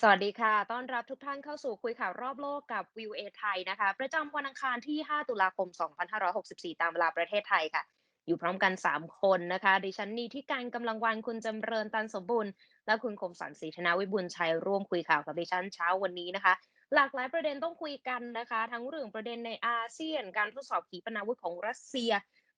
สวัสดีค่ะ ต้อนรับทุกท่านเข้าสู่คุยข่าวรอบโลกกับวิวเอไทยนะคะ ประจำวันอังคารที่ 5 ตุลาคม 2564 ตามเวลาประเทศไทยค่ะ อยู่พร้อมกัน 3 คนนะคะ ดิฉันนีที่การกำลังวันคุณจำเริญตันสมบูรณ์ และคุณคมสันศรีธนาวิบูลย์ชัยร่วมคุยข่าวกับดิฉันเช้าวันนี้นะคะ หลากหลายประเด็นต้องคุยกันนะคะ ทั้งเรื่องประเด็นในอาเซียน การทดสอบขีปนาวุธของรัสเซีย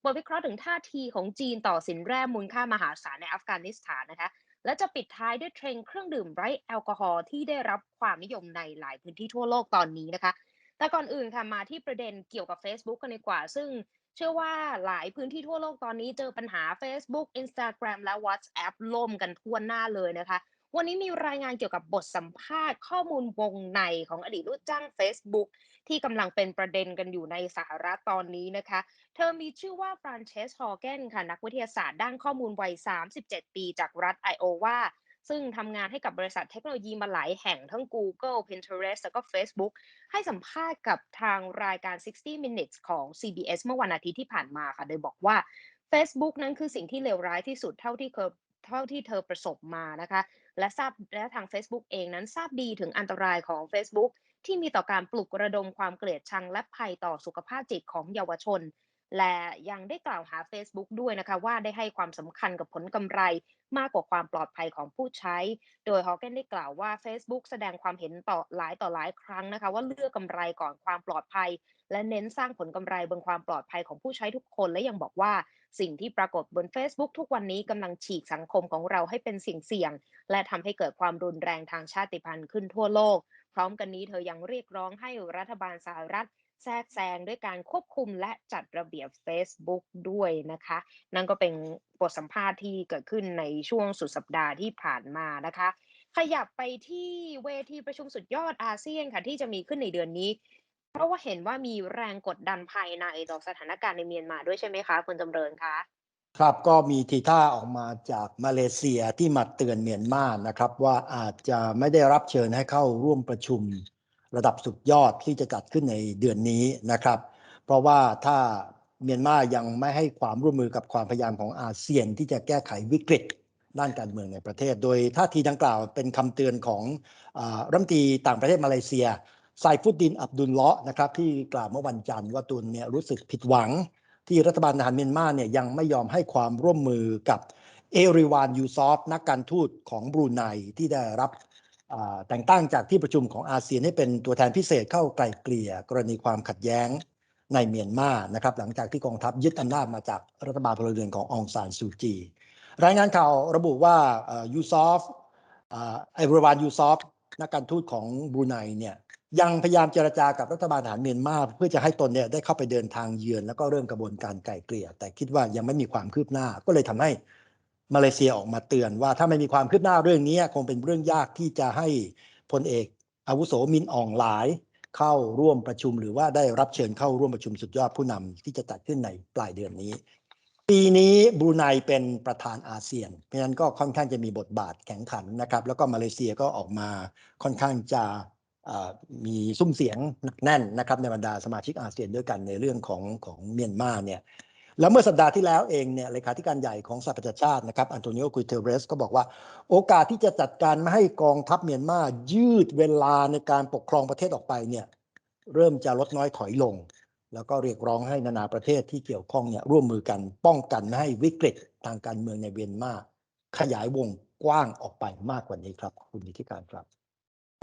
บทวิเคราะห์ถึงท่าทีของจีนต่อสินแร่มูลค่ามหาศาลในอัฟกานิสถานนะคะ และจะปิดท้ายด้วยเทรนด์เครื่องดื่มไร้แอลกอฮอล์ที่ได้รับความนิยมในหลายพื้นที่ทั่วโลกตอนนี้นะคะ แต่ก่อนอื่นค่ะมาที่ประเด็นเกี่ยวกับ Facebook กันดีกว่า ซึ่งเชื่อว่าหลายพื้นที่ทั่วโลกตอนนี้เจอปัญหา Facebook Instagram และ WhatsApp ล่มกันทั่วหน้าเลยนะคะ วันนี้มีรายงานเกี่ยวกับบทสัมภาษณ์ข้อมูลวงในของอดีตลูกจ้าง Facebook ที่กำลังเป็นประเด็นกันอยู่ในสหรัฐตอนนี้นะคะ เธอมีชื่อว่าฟรานเชสฮอเกนค่ะ นักวิทยาศาสตร์ด้านข้อมูลวัย 37 ปีจากรัฐไอโอวาซึ่งทำงานให้กับบริษัทเทคโนโลยีมาหลายแห่งทั้ง Google Pinterest แล้วก็ Facebook ให้สัมภาษณ์กับทางรายการ 60 Minutes ของ CBS เมื่อวันอาทิตย์ที่ผ่านมาค่ะ โดยบอกว่า Facebook นั้นคือสิ่งที่เลวร้ายที่สุดเท่าที่เคย เท่าที่เธอประสบมานะคะ และทราบและทาง Facebook เองนั้นทราบดีถึงอันตรายของ Facebook ที่มีต่อการปลุกระดมความเกลียดชังและภัยต่อสุขภาพจิตของเยาวชน และยังได้กล่าวหา Facebook ด้วยนะคะ ว่าได้ให้ความสำคัญกับผลกำไรมากกว่าความปลอดภัยของผู้ใช้ โดยฮอเกนได้กล่าวว่า Facebook แสดงความเห็นต่อหลายต่อหลายครั้งนะคะ ว่าเลือกกำไรก่อนความปลอดภัย และเน้นสร้างผลกำไรบนความปลอดภัยของผู้ใช้ทุกคนและยังบอกว่า สิ่งที่ปรากฏบน Facebook ทุกวันนี้กำลังฉีกสังคมของเราให้เป็นสิ่งเสี่ยง และทำให้เกิดความรุนแรงทางชาติพันธุ์ขึ้นทั่วโลก พร้อมกันนี้เธอยังเรียกร้องให้รัฐบาลสหรัฐแทรกแซงด้วยการควบคุมและจัดระเบียบ Facebook ด้วยนะคะ นั่นก็เป็นบทสัมภาษณ์ที่เกิดขึ้นในช่วงสุดสัปดาห์ที่ผ่านมานะคะ ขยับไปที่เวทีประชุมสุดยอดอาเซียนค่ะที่จะมีขึ้นในเดือนนี้ เพราะว่าเห็นว่ามีแรงกดดันภายในต่อสถานการณ์ในเมียนมาด้วยใช่ไหมคะคุณจำเริญคะ ครับก็มีทีท่าออกมาจากมาเลเซียที่มาเตือนเมียนมานะครับ ว่าอาจจะไม่ได้รับเชิญให้เข้าร่วมประชุมระดับสุดยอดที่จะจัดขึ้นในเดือนนี้นะครับ เพราะว่าถ้าเมียนมายังไม่ให้ความร่วมมือกับความพยายามของอาเซียนที่จะแก้ไขวิกฤตด้านการเมืองในประเทศ โดยท่าทีดังกล่าวเป็นคำเตือนของอรัฐมนตรีต่างประเทศมาเลเซีย ไซฟุดดินอับดุลเลาะห์นะครับที่กล่าวเมื่อวันจันทร์ว่าตุนเนี่ยรู้สึกผิดหวัง ที่รัฐบาลทหารเมียนมาเนี่ยยังไม่ยอมให้ความร่วมมือกับเอริวานยูซอฟนักการทูตของบรูไนที่ได้รับแต่งตั้งจากที่ประชุมของอาเซียนให้เป็นตัวแทนพิเศษเข้าไกลเกลี่ย กรณีความขัดแย้งในเมียนมานะครับหลังจากที่กองทัพยึดอำนาจมาจากรัฐบาลพลเรือนขององซานซูจี รายงานข่าวระบุว่ายูซอฟเอริวานยูซอฟนักการทูตของบรูไนเนี่ย ยังพยายามเจรจากับรัฐบาลทหารเมียนมาเพื่อจะให้ตนเนี่ยได้เข้าไปเดินทางเยือนแล้วก็เริ่มกระบวนการไกล่เกลี่ย แต่คิดว่ายังไม่มีความคืบหน้า ก็เลยทำให้มาเลเซียออกมาเตือนว่าถ้าไม่มีความคืบหน้าเรื่องนี้คงเป็นเรื่องยากที่จะให้พลเอกอาวุโสมินอองหลาย เข้าร่วมประชุมหรือว่าได้รับเชิญเข้าร่วมประชุมสุดยอดผู้นำที่จะจัดขึ้นในปลายเดือนนี้ ปีนี้บรูไนเป็นประธานอาเซียน เพราะฉะนั้นก็ค่อนข้างจะมีบทบาทแข็งขันนะครับ แล้วก็มาเลเซียก็ออกมาค่อนข้างจะ มีซุ้มเสียงหนักแน่นนะครับในบรรดาสมาชิกอาเซียนด้วยกันในเรื่องของของเมียนมาเนี่ยแล้วเมื่อสัปดาห์ที่แล้วเองเนี่ยเลขาธิการใหญ่ของสหประชาชาตินะครับอันโตนิโอกุยเทเรสก็บอกว่า โอกาสที่จะจัดการไม่ให้กองทัพเมียนมายืดเวลาในการปกครองประเทศออกไปเนี่ยเริ่มจะลดน้อยถอยลง แล้วก็เรียกร้องให้นานาประเทศที่เกี่ยวข้องเนี่ยร่วมมือกันป้องกันไม่ให้วิกฤตทางการเมืองในเมียนมาขยายวงกว้างออกไปมากกว่านี้ครับ คุณนิติการครับ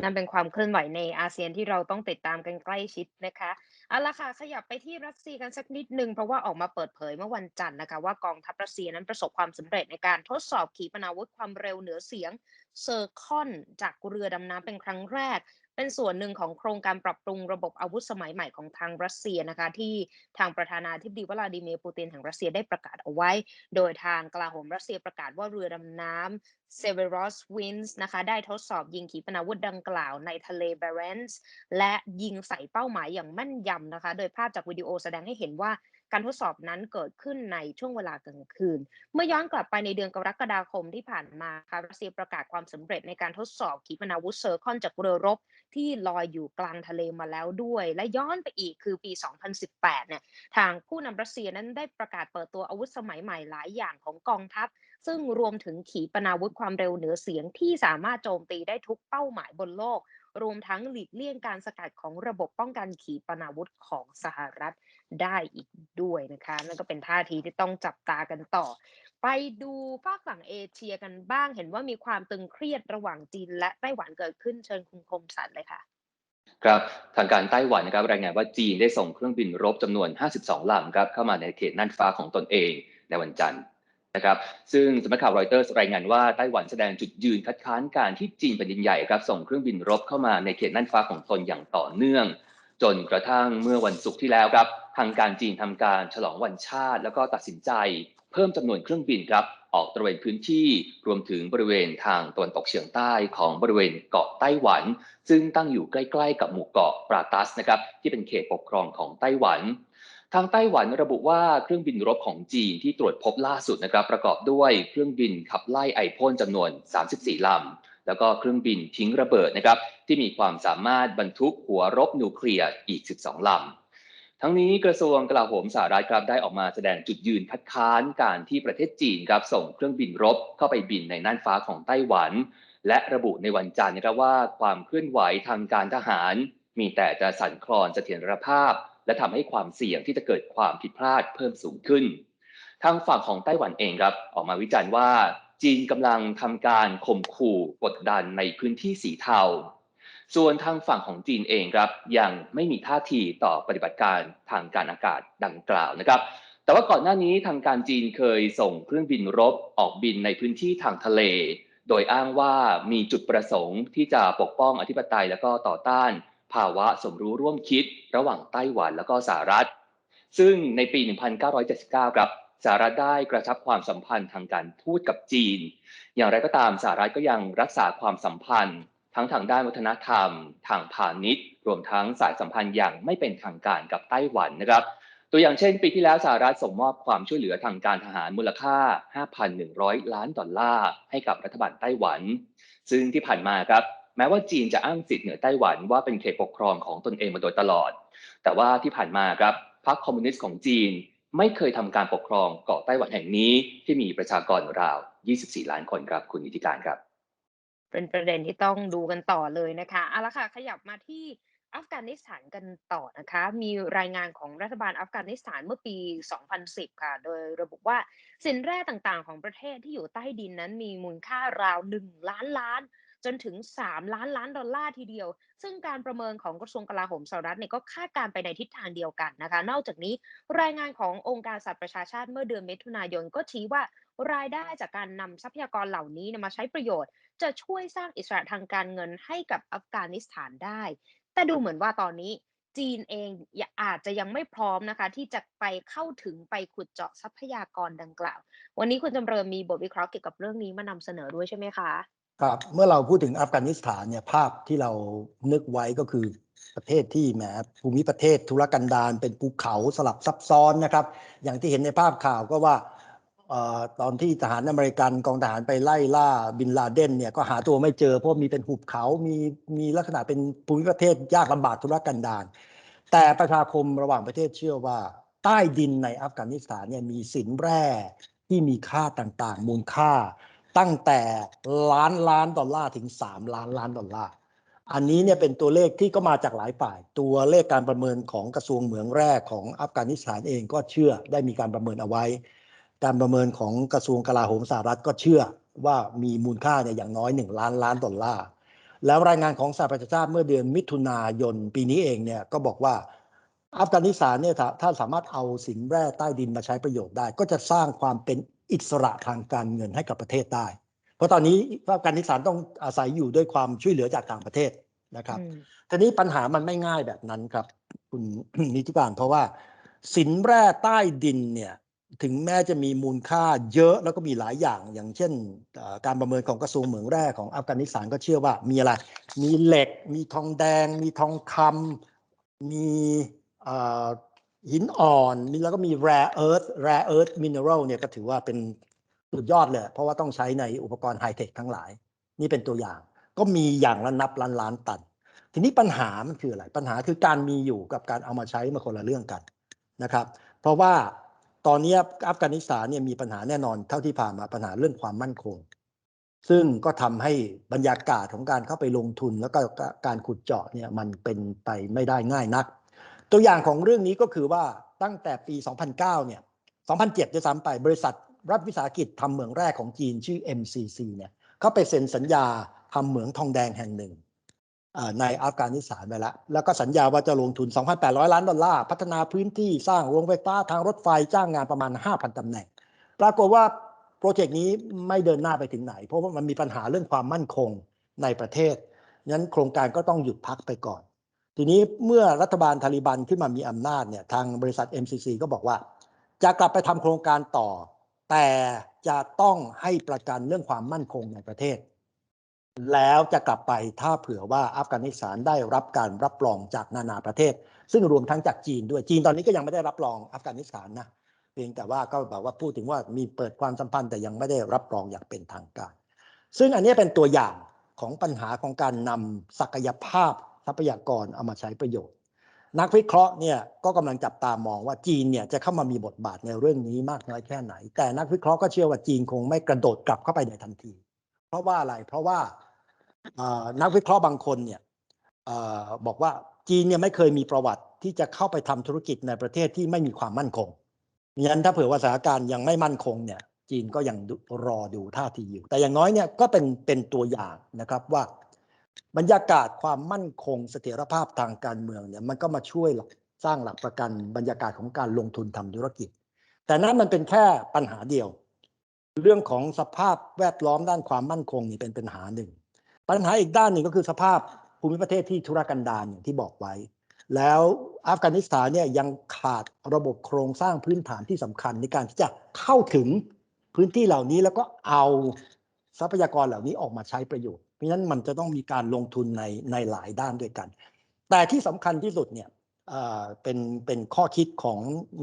นั่นเป็นความเคลื่อนไหวในอาเซียนที่เราต้องติดตามกันใกล้ชิดนะคะเอาละค่ะขยับไปที่รัสเซียกันสักนิดหนึ่งเพราะว่าออกมาเปิดเผยเมื่อวันจันทร์นะคะว่ากองทัพรัสเซียนั้นประสบความสำเร็จในการทดสอบขีปนาวุธความเร็วเหนือเสียง เซอร์คอนจากเรือดำน้ำเป็นครั้งแรก เป็นส่วนหนึ่งของโครงการปรับปรุงระบบอาวุธสมัยใหม่ของทางรัสเซียนะคะ ที่ทางประธานาธิบดีวลาดิเมียร์ปูตินแห่งรัสเซียได้ประกาศเอาไว้ โดยทางกลาโหมรัสเซียประกาศว่าเรือดำน้ำเซเวรอสวินส์นะคะได้ทดสอบยิงขีปนาวุธดังกล่าวในทะเลเบรนส์และยิงใส่เป้าหมายอย่างแม่นยำนะคะ โดยภาพจากวิดีโอแสดงให้เห็นว่า การทดสอบนั้นเกิดขึ้นในช่วงเวลากลางคืน เมื่อย้อนกลับไปในเดือนกรกฎาคมที่ผ่านมาค่ะรัสเซียประกาศความสำเร็จในการทดสอบขีปนาวุธเซอร์คอนจากเรือรบที่ลอยอยู่กลางทะเลมาแล้วด้วย และย้อนไปอีกคือปี 2018 เนี่ยทางผู้นำรัสเซียนั้นได้ประกาศเปิดตัวอาวุธสมัยใหม่หลายอย่างของกองทัพ ซึ่งรวมถึงขีปนาวุธความเร็วเหนือเสียงที่สามารถโจมตีได้ทุกเป้าหมายบนโลกรวมทั้งหลีกเลี่ยงการสกัดของระบบป้องกันขีปนาวุธของสหรัฐ ได้อีกด้วยนะคะนั่นก็เป็นท่าทีที่ต้องจับตากันต่อ ไปดูฝากฝั่งเอเชียกันบ้าง เห็นว่ามีความตึงเครียดระหว่างจีนและไต้หวันเกิดขึ้นเชิญคุณคมสันเลยค่ะครับทางการไต้หวันนะครับรายงานว่าจีนได้ส่งเครื่องบินรบจำนวน 52 ลำครับเข้ามาในเขตน่านฟ้าของตนเองในวันจันทร์นะครับ ซึ่งสำนักข่าวรอยเตอร์รายงานว่าไต้หวันแสดงจุดยืนคัดค้านการที่จีนแผ่นดินใหญ่ครับส่งเครื่องบินรบเข้ามาในเขตน่านฟ้าของตนอย่างต่อเนื่อง จนกระทั่งเมื่อวันศุกร์ที่แล้วครับ ทางการจีนทำการฉลองวันชาติ แล้วก็ตัดสินใจเพิ่มจำนวนเครื่องบินครับออกตระเวนพื้นที่รวมถึงบริเวณทางตะวันตกเฉียงใต้ของบริเวณเกาะไต้หวัน ซึ่งตั้งอยู่ใกล้ ๆ กับหมู่เกาะปราตัสนะครับที่เป็นเขตปกครองของไต้หวัน ทางไต้หวันระบุว่าเครื่องบินรบของจีนที่ตรวจพบล่าสุดนะครับประกอบด้วยเครื่องบินขับไล่ไอพ่นจำนวน 34 ลำแล้วก็เครื่องบินทิ้งระเบิดนะครับที่มีความสามารถบรรทุกหัวรบนิวเคลียร์อีก 12 ลำ ทั้งนี้กระทรวงกลาโหมสหรัฐครับได้ออกมาแสดงจุดยืนคัดค้านการที่ประเทศจีนครับส่งเครื่องบินรบเข้าไปบินในน่านฟ้าของไต้หวัน และระบุในวันจันทร์นะครับว่าความเคลื่อนไหวทางการทหาร มีแต่จะสั่นคลอนเสถียรภาพ และทำให้ความเสี่ยงที่จะเกิดความผิดพลาดเพิ่มสูงขึ้น ทางฝั่งของไต้หวันเองครับออกมาวิจารณ์ว่า จีนกำลังทำการข่มขู่กดดันในพื้นที่สีเทา ส่วนทางฝั่งของจีนเองครับยังไม่มีท่าทีต่อปฏิบัติการทางการอากาศดังกล่าวนะครับแต่ว่าก่อนหน้านี้ทางการจีนเคยส่งเครื่องบินรบออกบินในพื้นที่ทางทะเล โดยอ้างว่ามีจุดประสงค์ที่จะปกป้องอธิปไตยและก็ต่อต้าน ภาวะสมรู้ร่วมคิด ระหว่างไต้หวันและก็สหรัฐ ซึ่งในปี 1979 ครับสหรัฐได้กระชับความสัมพันธ์ทางการทูตกับจีน อย่างไรก็ตามสหรัฐก็ยังรักษาความสัมพันธ์ ทั้งทางด้านวัฒนธรรม ทางพาณิชย์ รวมทั้งสายสัมพันธ์อย่างไม่เป็นทางการกับไต้หวันนะครับ ตัวอย่างเช่น ปีที่แล้วสหรัฐส่งมอบความช่วยเหลือทางการทหารมูลค่า 5,100 ล้านดอลลาร์ให้กับรัฐบาลไต้หวัน ซึ่งที่ผ่านมาครับแม้ว่าจีนจะอ้างสิทธิ์เหนือไต้หวันว่าเป็นเขตปกครองของตนเองมาโดยตลอด แต่ว่าที่ผ่านมาครับพรรคคอมมิวนิสต์ของจีนไม่เคยทำการปกครองเกาะไต้หวันแห่งนี้ที่มีประชากรราว 24 ล้านคนครับ คุณนิติการครับ เป็นประเด็นที่ต้องดูกันต่อเลยนะคะเอาละค่ะขยับมาที่อัฟกานิสถานกันต่อนะคะ มีรายงานของรัฐบาลอัฟกานิสถานเมื่อปี 2010 ค่ะ โดยระบุว่าสินแร่ต่างๆ ของประเทศที่อยู่ใต้ดินนั้นมีมูลค่าราว 1 ล้านล้าน จนถึง 3 ล้านล้านดอลลาร์ทีเดียว ซึ่งการประเมินของกระทรวงกลาโหมสหรัฐเนี่ยก็คาดการณ์ไปในทิศทางเดียวกันนะคะ นอกจากนี้รายงานขององค์การสหประชาชาติเมื่อเดือนมิถุนายนก็ชี้ว่ารายได้จากการนำทรัพยากรเหล่านี้มาใช้ประโยชน์ จะช่วยสร้างอิสระทางการเงินให้กับอัฟกานิสถานได้ แต่ดูเหมือนว่าตอนนี้จีนเองอาจจะยังไม่พร้อมนะคะ ที่จะไปเข้าถึงไปขุดเจาะทรัพยากรดังกล่าว วันนี้คุณจำเริญมีบทวิเคราะห์เกี่ยวกับเรื่องนี้มานำเสนอด้วยใช่ไหมคะ ครับเมื่อเราพูดถึงอัฟกานิสถานเนี่ยภาพที่เรานึกไว้ก็คือประเทศที่แหมภูมิประเทศธุรกันดารเป็นภูเขาสลับซับซ้อนนะครับ อย่างที่เห็นในภาพข่าวก็ว่าออตอนที่ทหารอเมริกันกองทหารไปไล่ล่าบินลาเดนเนี่ยก็หาตัวไม่เจอเพราะมีเป็นหุบเขา มีมีลักษณะเป็นภูมิประเทศยากลำบากธุรกันดารแต่ประชาคมระหว่างประเทศเชื่อว่า ใต้ดินในอัฟกานิสถานเนี่ยมีสินแร่ที่มีค่าต่างๆ มูลค่า ตั้งแต่ล้านล้านดอลลาร์ถึง 3 ล้านล้านดอลลาร์ อันนี้เนี่ยเป็นตัวเลขที่ก็มาจากหลายฝ่าย ตัวเลขการประเมินของกระทรวงเหมืองแร่ของอัฟกานิสถานเองก็เชื่อได้มีการประเมินเอาไว้ การประเมินของกระทรวงกลาโหมสหรัฐก็เชื่อว่ามีมูลค่าเนี่ยอย่างน้อย 1 ล้านล้านดอลลาร์ แล้วรายงานของสหประชาชาติเมื่อเดือนมิถุนายนปีนี้เองเนี่ยก็บอกว่าอัฟกานิสถานเนี่ยถ้าถ้าสามารถเอาสินแร่ใต้ดินมาใช้ประโยชน์ได้ ก็จะสร้างความเป็น อิสระทางการเงินให้กับประเทศได้ เพราะตอนนี้อัฟกานิสถานต้องอาศัยอยู่ด้วยความช่วยเหลือจากต่างประเทศนะครับอืมทีนี้ปัญหามันไม่ง่ายแบบนั้นครับ คุณนิติการเพราะว่า สินแร่ใต้ดินเนี่ยถึงแม้จะมีมูลค่าเยอะแล้วก็มีหลายอย่างอย่างเช่นเอ่อการประเมินของกระทรวงเหมืองแร่ของอัฟกานิสถานก็เชื่อว่ามีอะไร มีเหล็ก มีทองแดง มีทองคำมีเอ่อ หินอ่อนแล้วก็มี rare earth rare earth mineral เนี่ยก็ถือว่าเป็นสุดยอดเลย เพราะว่าต้องใช้ในอุปกรณ์ไฮเทคทั้งหลาย นี่เป็นตัวอย่าง ก็มีอย่างละนับล้านล้านตัน ทีนี้ปัญหามันคืออะไร ปัญหาคือการมีอยู่กับการเอามาใช้มาคนละเรื่องกันนะครับ เพราะว่าตอนนี้อัฟกานิสถานเนี่ยมีปัญหาแน่นอนเท่าที่ผ่านมาปัญหาเรื่องความมั่นคง ซึ่งก็ทำให้บรรยากาศของการเข้าไปลงทุนแล้วก็การขุดเจาะเนี่ยมันเป็นไปไม่ได้ง่ายนัก ตัวอย่างของเรื่องนี้ก็คือว่าตั้งแต่ปี 2009 เนี่ย 2007จะซ้ำไปบริษัทรัฐวิสาหกิจทำเหมืองแรกของจีนชื่อ MCC เนี่ยเขาไปเซ็นสัญญาทำเหมืองทองแดงแห่งหนึ่งในอัฟกานิสถานไปแล้ว แล้วก็สัญญาว่าจะลงทุน 2,800 ล้านดอลลาร์พัฒนาพื้นที่สร้างโรงไฟฟ้าทางรถไฟจ้างงานประมาณ 5,000ตำแหน่ง ปรากฏว่าโปรเจกต์นี้ไม่เดินหน้าไปถึงไหน เพราะว่ามันมีปัญหาเรื่องความมั่นคงในประเทศนั้นโครงการก็ต้องหยุดพักไปก่อน ทีนี้เมื่อรัฐบาลทาลิบันขึ้นมามีอำนาจเนี่ยทางบริษัท MCC ก็บอกว่า จะกลับไปทำโครงการต่อ แต่จะต้องให้ประกันเรื่องความมั่นคงในประเทศ แล้วจะกลับไปถ้าเผื่อว่าอัฟกานิสถานได้รับการรับรองจากนานาประเทศ ซึ่งรวมทั้งจากจีนด้วยจีนตอนนี้ก็ยังไม่ได้รับรองอัฟกานิสถานนะเพียงแต่ว่าก็แบบว่าพูดถึงว่ามีเปิดความสัมพันธ์แต่ยังไม่ได้รับรองอย่างเป็นทางการ ซึ่งอันนี้เป็นตัวอย่างของปัญหาของการนำศักยภาพ ทรัพยากรเอามาใช้ประโยชน์ นักวิเคราะห์เนี่ยก็กำลังจับตามองว่าจีนเนี่ยจะเข้ามามีบทบาทในเรื่องนี้มากน้อยแค่ไหน แต่นักวิเคราะห์ก็เชื่อว่าจีนคงไม่กระโดดกลับเข้าไปในทันที เพราะว่าอะไรเพราะว่านักวิเคราะห์บางคนเนี่ยบอกว่าจีนเนี่ยไม่เคยมีประวัติที่จะเข้าไปทำธุรกิจในประเทศที่ไม่มีความมั่นคงงั้นถ้าเผื่อว่าสถานการณ์ยังไม่มั่นคงเนี่ยจีนก็ยังรอดูท่าทีอยู่ แต่อย่างน้อยเนี่ยก็เป็นเป็นตัวอย่างนะครับว่า บรรยากาศความมั่นคงเสถียรภาพทางการเมืองเนี่ยมันก็มาช่วยสร้างหลักประกันบรรยากาศของการลงทุนทำธุรกิจ แต่นั้นมันเป็นแค่ปัญหาเดียว เรื่องของสภาพแวดล้อมด้านความมั่นคงนี่เป็นปัญหาหนึ่ง ปัญหาอีกด้านหนึ่งก็คือสภาพภูมิประเทศที่ทุรกันดารอย่างที่บอกไว้ แล้วอัฟกานิสถานเนี่ยยังขาดระบบโครงสร้างพื้นฐานที่สำคัญในการที่จะเข้าถึงพื้นที่เหล่านี้แล้วก็เอาทรัพยากรเหล่านี้ออกมาใช้ประโยชน์ เพราะฉะนั้นมันจะต้องมีการลงทุนในในหลายด้านด้วยกัน แต่ที่สำคัญที่สุดเนี่ยเป็นเป็นข้อคิดของ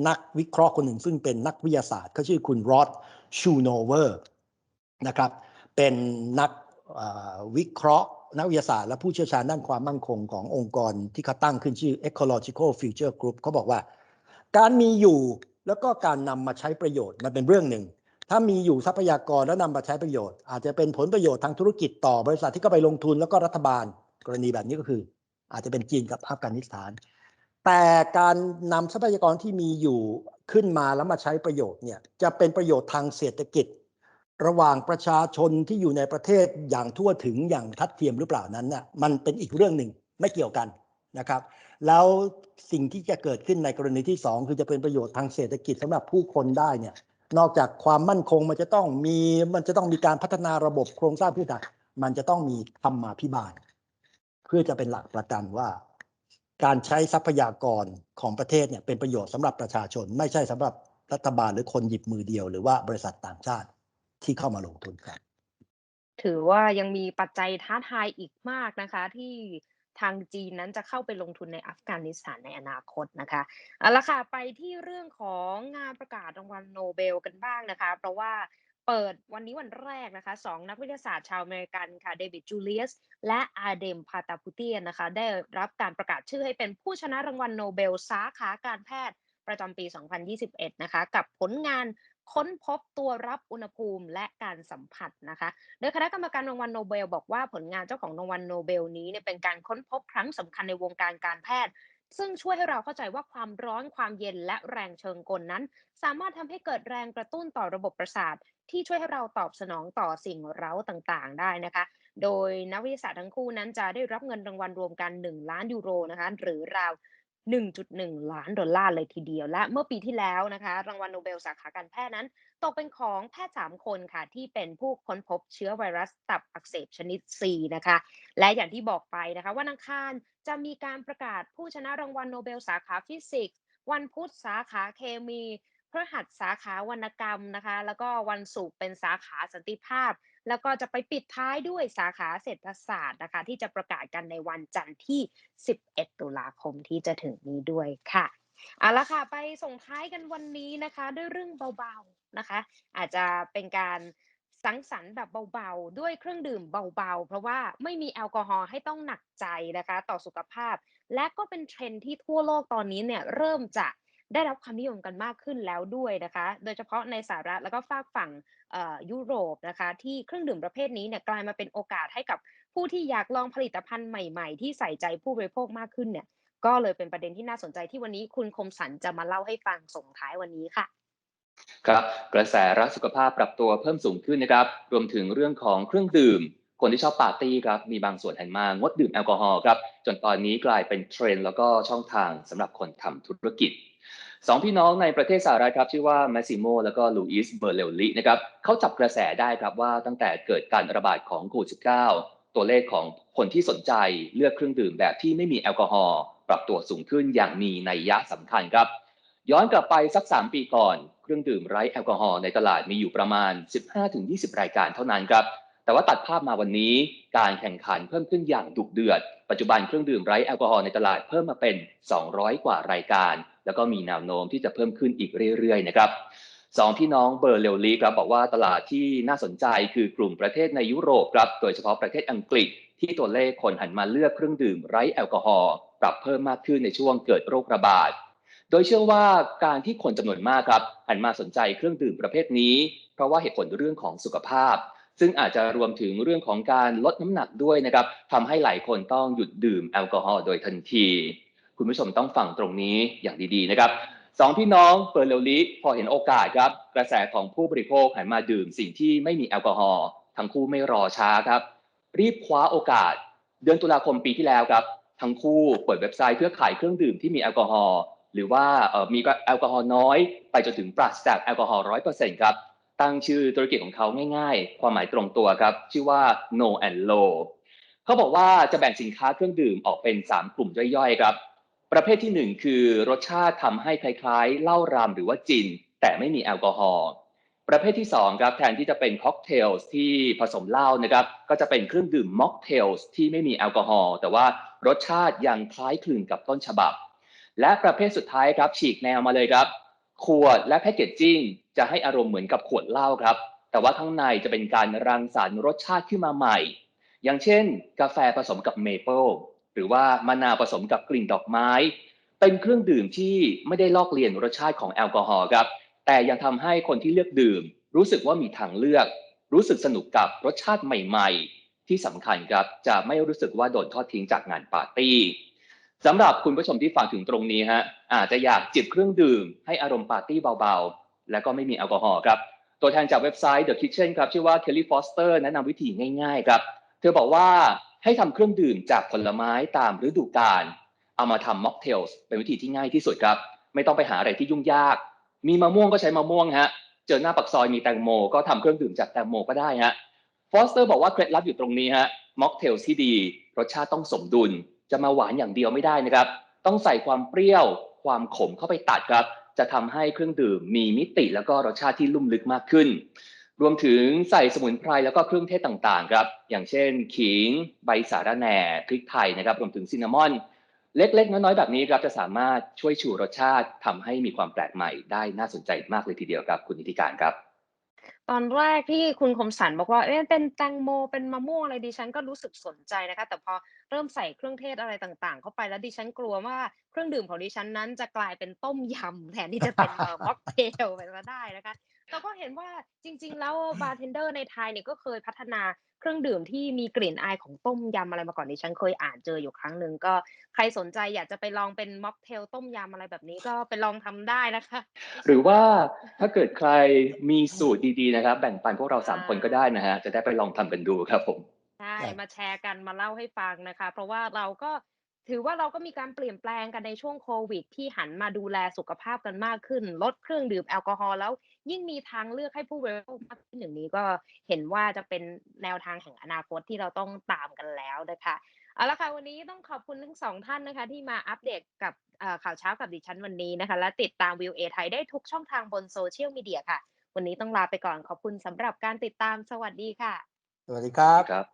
นักวิเคราะห์คนหนึ่ง ซึ่งเป็นนักวิทยาศาสตร์เขาชื่อคุณรอดชูโนเวอร์นะครับเป็นนักวิเคราะห์นักวิทยาศาสตร์และผู้เชี่ยวชาญด้านความมั่นคงขององค์กรที่เขาตั้งขึ้นชื่อ Ecological Future Group เขาบอกว่า การมีอยู่แล้วก็การนำมาใช้ประโยชน์มันเป็นเรื่องหนึ่ง ถ้ามีอยู่ทรัพยากรแล้วนำมาใช้ประโยชน์ อาจจะเป็นผลประโยชน์ทางธุรกิจต่อบริษัทที่เข้าไปลงทุนแล้วก็รัฐบาล กรณีแบบนี้ก็คือ อาจจะเป็นจีนกับอัฟกานิสถาน แต่การนำทรัพยากรที่มีอยู่ขึ้นมาแล้วมาใช้ประโยชน์เนี่ยจะเป็นประโยชน์ทางเศรษฐกิจ ระหว่างประชาชนที่อยู่ในประเทศอย่างทั่วถึงอย่างทัดเทียมหรือเปล่านั้นน่ะมันเป็นอีกเรื่องหนึ่งไม่เกี่ยวกันนะครับ แล้วสิ่งที่จะเกิดขึ้นในกรณีที่ 2 คือจะเป็นประโยชน์ทางเศรษฐกิจสำหรับผู้คนได้เนี่ย นอกจากความมั่นคงมันจะต้องมีมันจะต้องมีการพัฒนาระบบโครงสร้างพื้นฐานมันจะต้องมีธรรมาภิบาล เพื่อจะเป็นหลักประกันว่า การใช้ทรัพยากรของประเทศเนี่ยเป็นประโยชน์สำหรับประชาชน ไม่ใช่สำหรับรัฐบาลหรือคนหยิบมือเดียว หรือว่าบริษัทต่างชาติที่เข้ามาลงทุนครับถือว่ายังมีปัจจัยท้าทายอีกมากนะคะ ที่ ทางจีนนั้นจะเข้าไปลงทุนในอัฟกานิสถานในอนาคตนะคะเอาละค่ะไปที่เรื่องของงานประกาศรางวัลโนเบลกันบ้างนะคะ เพราะว่าเปิดวันนี้วันแรกนะคะสองนักวิทยาศาสตร์ชาวอเมริกันค่ะเดวิดจูเลียสและอาเดมพาตาพุเตียนนะคะ ได้รับการประกาศชื่อให้เป็นผู้ชนะรางวัลโนเบลสาขาการแพทย์ประจำปี 2021 นะคะ กับผลงาน ค้นพบตัวรับอุณหภูมิและการสัมผัสนะคะ โดยคณะกรรมการรางวัลโนเบลบอกว่าผลงานเจ้าของรางวัลโนเบลนี้เนี่ยเป็นการค้นพบครั้งสำคัญในวงการการแพทย์ ซึ่งช่วยให้เราเข้าใจว่าความร้อนความเย็นและแรงเชิงกลนั้น สามารถทำให้เกิดแรงกระตุ้นต่อระบบประสาท ที่ช่วยให้เราตอบสนองต่อสิ่งเร้าต่างๆ ได้นะคะ โดยนักวิทยาศาสตร์ทั้งคู่นั้นจะได้รับเงินรางวัลรวมกัน 1 ล้านยูโรนะคะหรือราว 1.1 ล้านดอลลาร์เลยทีเดียว และเมื่อปีที่แล้วนะคะ รางวัลโนเบลสาขาการแพทย์นั้น ตกเป็นของแพทย์ 3 คนค่ะ ที่เป็นผู้ค้นพบเชื้อไวรัสตับอักเสบชนิด C นะคะ และอย่างที่บอกไปนะคะวันอังคารจะมีการประกาศผู้ชนะรางวัลโนเบลสาขาฟิสิกส์วันพุธสาขาเคมีพฤหัสสาขาวรรณกรรมนะคะ แล้วก็วันศุกร์เป็นสาขาสันติภาพ แล้วก็จะไปปิดท้ายด้วยสาขาเศรษฐศาสตร์นะคะ ที่จะประกาศกันในวันจันทร์ที่ 11 ตุลาคมที่จะถึงนี้ด้วยค่ะเอาละค่ะ ไปส่งท้ายกันวันนี้นะคะ ด้วยเรื่องเบาๆนะคะ อาจจะเป็นการสังสรรค์แบบเบาๆ ด้วยเครื่องดื่มเบาๆ เพราะว่าไม่มีแอลกอฮอล์ให้ต้องหนักใจนะคะ ต่อสุขภาพ และก็เป็นเทรนด์ที่ทั่วโลกตอนนี้เนี่ยเริ่มจะ ได้รับความนิยมกันมากขึ้นแล้วด้วยนะคะ โดยเฉพาะในสหรัฐแล้วก็ฝากฝั่งยุโรปนะคะ ที่เครื่องดื่มประเภทนี้เนี่ยกลายมาเป็นโอกาสให้กับผู้ที่อยากลองผลิตภัณฑ์ใหม่ๆ ที่ใส่ใจผู้บริโภคมากขึ้นเนี่ยก็เลยเป็นประเด็นที่น่าสนใจที่วันนี้คุณคมสันจะมาเล่าให้ฟังส่งท้ายวันนี้ค่ะครับกระแสรักสุขภาพปรับตัวเพิ่มสูงขึ้นนะครับ รวมถึงเรื่องของเครื่องดื่ม คนที่ชอบปาร์ตี้ครับมีบางส่วนหันมางดดื่มแอลกอฮอล์ครับจนตอนนี้กลายเป็นเทรนด์แล้วก็ช่องทางสำหรับคนทำธุรกิจ สองพี่น้องในประเทศสหรัฐครับชื่อว่าแมซิโมแล้วก็ลูอิสเบอร์เลลินะครับเขาจับกระแสได้ครับว่าตั้งแต่เกิดการระบาดของโควิด -19 ตัวเลขของคนที่สนใจเลือกเครื่องดื่มแบบที่ไม่มีแอลกอฮอล์ปรับตัวสูงขึ้นอย่างมีนัยยะสำคัญครับ ย้อนกลับไปสัก 3 ปีก่อน เครื่องดื่มไร้แอลกอฮอล์ในตลาดมีอยู่ประมาณ 15-20 รายการเท่านั้นครับแต่ว่าตัดภาพมาวันนี้การแข่งขันเพิ่มขึ้นอย่างดุเดือด ปัจจุบันเครื่องดื่มไร้แอลกอฮอล์ในตลาดเพิ่มมาเป็น 200 กว่ารายการ แล้วก็มีแนวโน้มที่จะเพิ่มขึ้นอีกเรื่อยๆนะครับสองพี่น้องเบอร์เลวลีครับบอกว่าตลาดที่น่าสนใจคือกลุ่มประเทศในยุโรปครับโดยเฉพาะประเทศอังกฤษ ที่ตัวเลขคนหันมาเลือกเครื่องดื่มไร้แอลกอฮอล์ปรับเพิ่มมากขึ้นในช่วงเกิดโรคระบาด โดยเชื่อว่าการที่คนจำนวนมากครับหันมาสนใจเครื่องดื่มประเภทนี้ เพราะว่าเหตุผลเรื่องของสุขภาพ ซึ่งอาจจะรวมถึงเรื่องของการลดน้ำหนักด้วยนะครับทำให้หลายคนต้องหยุดดื่มแอลกอฮอล์โดยทันที คุณผู้ชมต้องฟังตรงนี้อย่างดีๆนะครับสองพี่น้องเปิดเรลลิพอเห็นโอกาสครับ กระแสของผู้บริโภคหันมาดื่มสิ่งที่ไม่มีแอลกอฮอล์ทั้งคู่ไม่รอช้าครับ รีบคว้าโอกาส เดือนตุลาคมปีที่แล้วครับ ทั้งคู่เปิดเว็บไซต์เพื่อขายเครื่องดื่มที่มีแอลกอฮอล์หรือว่ามีแอลกอฮอล์น้อย ไปจนถึงปราศจากแอลกอฮอล์ร้อยเปอร์เซ็นต์ครับ ตั้งชื่อธุรกิจของเขาง่ายๆ ความหมายตรงตัวครับ ชื่อว่า no and low เขาบอกว่าจะแบ่งสินค้าเครื่องดื่มออกเป็น 3 กลุ่มย่อยๆครับ ประเภทที่ 1 คือรสชาติทำให้คล้ายๆเหล้ารามหรือว่าจิน แต่ไม่มีแอลกอฮอล์ประเภทที่ 2 ครับแทนที่จะเป็นค็อกเทลที่ผสมเหล้านะครับ ก็จะเป็นเครื่องดื่มม็อกเทลที่ไม่มีแอลกอฮอล์แต่ว่ารสชาติยังคล้ายคลึงกับต้นฉบับ และประเภทสุดท้ายครับฉีกแนวมาเลยครับขวดและแพคเกจจิ้ง จะให้อารมณ์เหมือนกับขวดเหล้าครับ แต่ว่าข้างในจะเป็นการรังสรรค์รสชาติขึ้นมาใหม่ อย่างเช่น กาแฟผสมกับเมเปิลหรือว่ามะนาวผสมกับกลิ่นดอกไม้ เป็นเครื่องดื่มที่ไม่ได้ลอกเลียนรสชาติของแอลกอฮอล์ครับ แต่ยังทำให้คนที่เลือกดื่ม รู้สึกว่ามีทางเลือก รู้สึกสนุกกับรสชาติใหม่ ๆ ที่สำคัญครับจะไม่รู้สึกว่าโดนทอดทิ้งจากงานปาร์ตี้สำหรับคุณผู้ชมที่ฟังถึงตรงนี้ฮะอาจจะอยากจิบเครื่องดื่ม ให้อารมณ์ปาร์ตี้เบาๆ และก็ไม่มีแอลกอฮอล์ครับ ตัวแทนจากเว็บไซต์ The Kitchen ครับชื่อว่า Kelly Foster แนะนำวิธีง่ายๆครับ เธอบอกว่าให้ทำเครื่องดื่มจากผลไม้ตามฤดูกาลเอามาทำม็อกเทลส์เป็นวิธีที่ง่ายที่สุดครับ ไม่ต้องไปหาอะไรที่ยุ่งยาก มีมะม่วงก็ใช้มะม่วงฮะเจอหน้าปักซอยมีแตงโม ก็ทำเครื่องดื่มจากแตงโมก็ได้ฮะฟอสเตอร์บอกว่าเคล็ดลับอยู่ตรงนี้ฮะม็อกเทลที่ดี รสชาติต้องสมดุล จะมาหวานอย่างเดียวไม่ได้นะครับ ต้องใส่ความเปรี้ยว ความขมเข้าไปตัดครับ จะทำให้เครื่องดื่มมีมิติแล้วก็รสชาติที่ลุ่มลึกมากขึ้น รวมถึงใส่สมุนไพรแล้วก็เครื่องเทศต่างๆครับ อย่างเช่น ขิง ใบสาระแหน่พริกไทยนะครับ รวมถึงซินนามอน เล็กๆ น้อยๆ แบบนี้ครับจะสามารถช่วยชูรสชาติทำให้มีความแปลกใหม่ได้น่าสนใจมากเลยทีเดียวครับคุณนิติการครับ ตอนแรกที่คุณคมสันบอกว่า เอ๊ะเป็นแตงโม เป็นมะม่วงอะไรดิฉันก็รู้สึกสนใจนะคะ แต่พอเริ่มใส่เครื่องเทศอะไรต่างๆ เข้าไปแล้วดิฉันกลัวว่าเครื่องดื่มของดิฉันนั้นจะกลายเป็นต้มยำแทนที่จะเป็นม็อกเทลไปซะได้นะคะ เราก็เห็นว่าจริง ๆ แล้วบาร์เทนเดอร์ในไทยเนี่ยก็เคยพัฒนาเครื่องดื่มที่มีกลิ่นอายของต้มยำอะไรมาก่อนดิฉันเคยอ่านเจออยู่ครั้งหนึ่งก็ใครสนใจอยากจะไปลองเป็นม็อกเทลต้มยำอะไรแบบนี้ก็ไปลองทำได้นะคะ หรือว่าถ้าเกิดใครมีสูตรดีๆนะครับ แบ่งปันพวกเราสามคนก็ได้นะฮะจะได้ไปลองทำกันดูครับผมใช่ครับมาแชร์กันมาเล่าให้ฟังนะคะ เพราะว่าเราก็ ถือว่าเราก็มีการเปลี่ยนแปลงกันในช่วงโควิด ที่หันมาดูแลสุขภาพกันมากขึ้น ลดเครื่องดื่มแอลกอฮอล์แล้ว ยิ่งมีทางเลือกให้ผู้บริโภคมากขึ้นอย่างนี้ก็เห็นว่าจะเป็นแนวทางแห่งอนาคตที่เราต้องตามกันแล้วนะคะเอาละค่ะวันนี้ต้องขอบคุณทั้งสองท่านนะคะ ที่มาอัปเดตกับข่าวเช้ากับดิฉันวันนี้นะคะ และติดตามวิวเอไทยได้ทุกช่องทางบนโซเชียลมีเดียค่ะ วันนี้ต้องลาไปก่อนขอบคุณสำหรับการติดตามสวัสดีค่ะ สวัสดีครับ